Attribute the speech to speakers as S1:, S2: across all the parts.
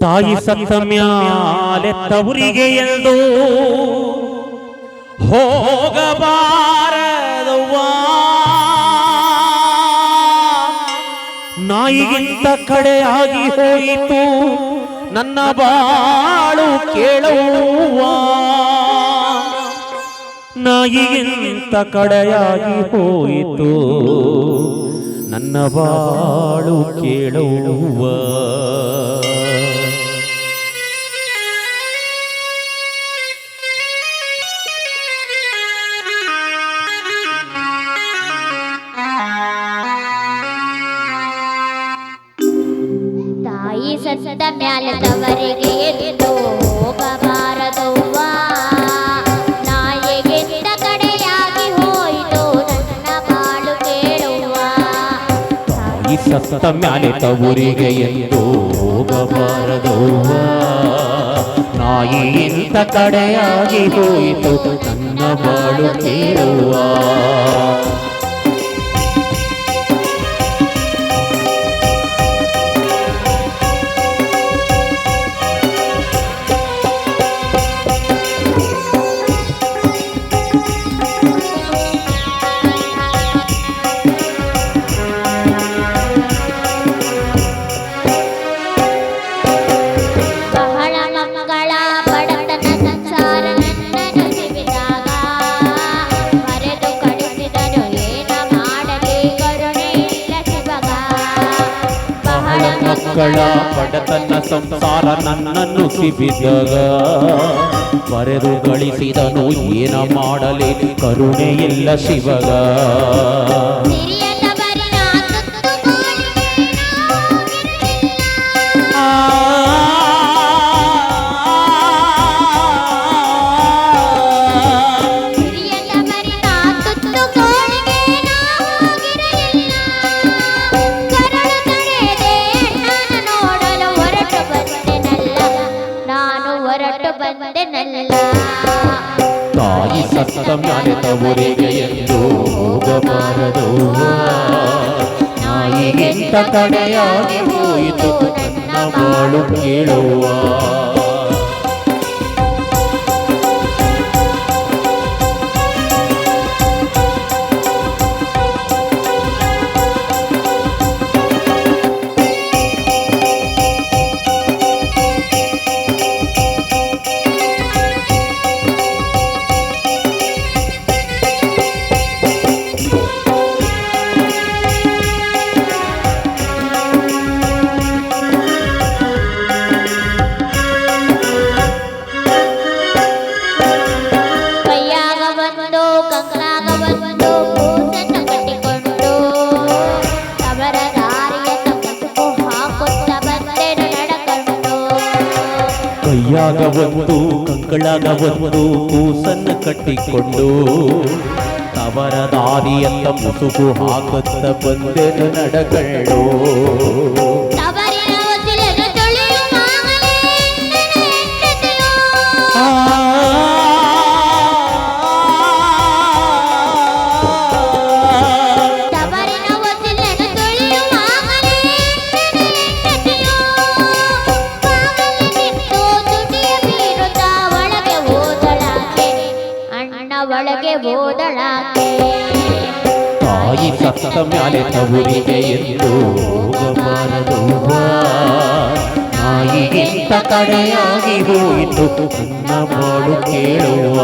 S1: ತಾಯಿ ಸತ್ತ ಮ್ಯಾಲೆ ತವರಿಗೆ ಎಂದು ಹೋಗಬಾರದವ್ವ. ನಾಯಿಗಿಂತ ಕಡೆಯಾಗಿ ಹೋಯಿತು ನನ್ನ ಬಾಳು ಕೇಳುವ ನಾಯಿಗಿಂತ ಕಡೆಯಾಗಿ ಹೋಯಿತು ನನ್ನ ಬಾಳು ಕೇಳುವ
S2: ತಾಯಿ ಸತ್ತ ಮ್ಯಾಲದವರಿಗೆ ಎದ್ದು
S1: ಈ ಸತ್ತ ಮ್ಯಾಲೆ ತವರಿಗೆ ಎಂದು ಹೋಗಬಾರದವ್ವ ನಾಯಿಗಿಂತ ಕಡೆಯಾಗಿ ಹೋಯಿತು ನನ್ನ ಬಾಳು ಕೇಳುವ
S2: ಬಹಳ ಮಕ್ಕಳ ಬಡತನ ಸಂಸಾರ ನನ್ನನ್ನು ಸಿಬಿದಾಗ
S1: ಬರೆದು ಗಳಿಸಿದನು ಏನ ಮಾಡಲಿ ಕರುಣೆಯಿಲ್ಲ ಶಿವಗ. ಮ್ಯಾಲೆ ತವರಿಗೆ ಎಂದು ಹೋಗಬಾರದು. ನಾಯಿಗಿಂತ ತಡೆಯಾಗಿ ಹೋಯಿತು ನನ್ನ ಬಾಳು ಕೇಳುವ.
S2: ಕೈಯಾಗ
S1: ಒಂದು ಕಂಕಳಾಗ ಒಂದು ಕೂಸನ್ನು ಕಟ್ಟಿಕೊಂಡು ತವರ ದಾರಿಯಲ್ಲ ಮುಸುಗು ಹಾಕುತ್ತ ಬಂದೆನು ನಡಗಳು.
S2: ಹೋದಳಾಕೆ
S1: ತಾಯಿ ಸತ್ತ ಮ್ಯಾಲೆ ತವರಿಗೆ ಎಂದು ಹೋಗಬಾರದು ನಾಯಿಗಿಂತ ಕಡೆಯಾಗಿ ಹೋಯಿತು ನನ್ನ ಮಾಡು ಕೇಳುವ.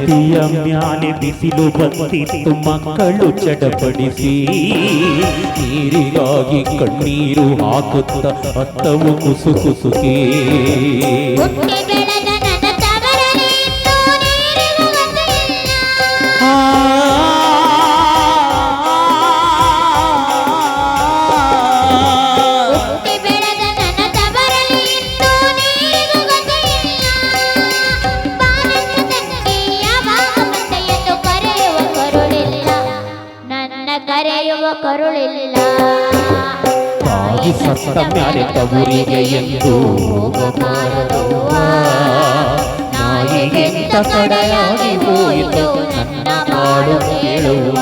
S2: ನೆತ್ತಿಯ ಮ್ಯಾಲೆ ಬಿಸಿಲು ಬಂದಿತ್ತು ಮಕ್ಕಳು ಚಡಪಡಿಸಿ ನೀರಿಗಾಗಿ
S1: ಕಣ್ಣೀರು ಹಾಕುತ್ತ ಅತ್ತವು ಕುಸು ಕುಸುಕಿ
S2: ಕರುಳಿಲ್ಲ.
S1: ತಾಯಿ ಸತ್ತ ಮ್ಯಾಲೆ ತವರಿಗೆ ಎಂದು ಹೋಗಬಾರದವ್ವ ನಾಯಿಗಿಂತ ಕಡೆಯಾಗಿ ಹೋಯಿತು ನನ್ನ ಬಾಳು ಕೇಳುವ.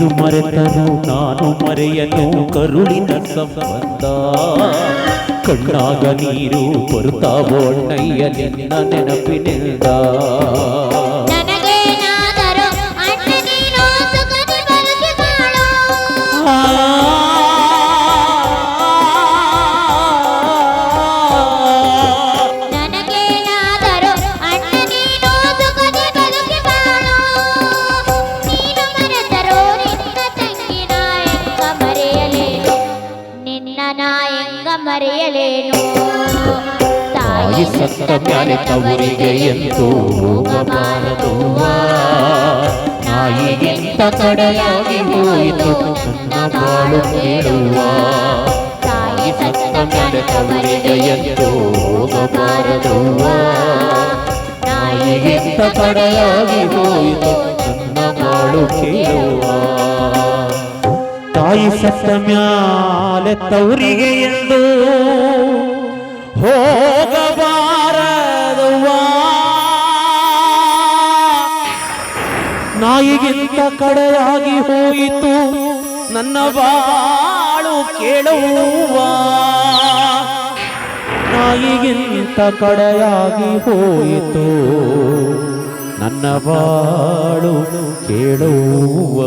S2: ನೀನು
S1: ಮರೆತನು ನಾನು ಮರೆಯನು ಕರುಳಿನ ಸಂಬಂಧ ಕಣ್ಣಾಗ ನೀರು ಬರುತ್ತಾವೋ ಅಣ್ಣಯ್ಯ ನಿನ್ನ ನೆನಪಿನಿಂದ
S2: ಮರೆಯಲೇನು
S1: ತಾಯಿ ಸತ್ತ ಮ್ಯಾಲೆ ತವರಿಗೆ ಎಂದು ಹೋಗಬಾರದವ್ವ ನಾಯಿಗಿಂತ ಕಡೆಯಾಗಿ ಹೋಯಿತು ನನ್ನ ಬಾಳು ಕೇಳುವ ತಾಯಿ ಸತ್ತ ಮ್ಯಾಲೆ ತವರಿಗೆ ಎಂದು ಹೋಗಬಾರದವ್ವ ನಾಯಿಗಿಂತ ಕಡೆಯಾಗಿ ಹೋಯಿತು ನನ್ನ ಬಾಳು ಕೇಳುವ ತಾಯಿ ಸತ್ತ ಮ್ಯಾಲೆ ತವರಿಗೆ ಎಂದು ಹೋಗಬಾರದವ್ವ. ನಾಯಿಗಿಂತ ಕಡೆಯಾಗಿ ಹೋಯಿತು, ನನ್ನ ಬಾಳು ಕೇಳುವ ನಾಯಿಗಿಂತ ಕಡೆಯಾಗಿ ಹೋಯಿತು, ನನ್ನ ಬಾಳು ಕೇಳುವ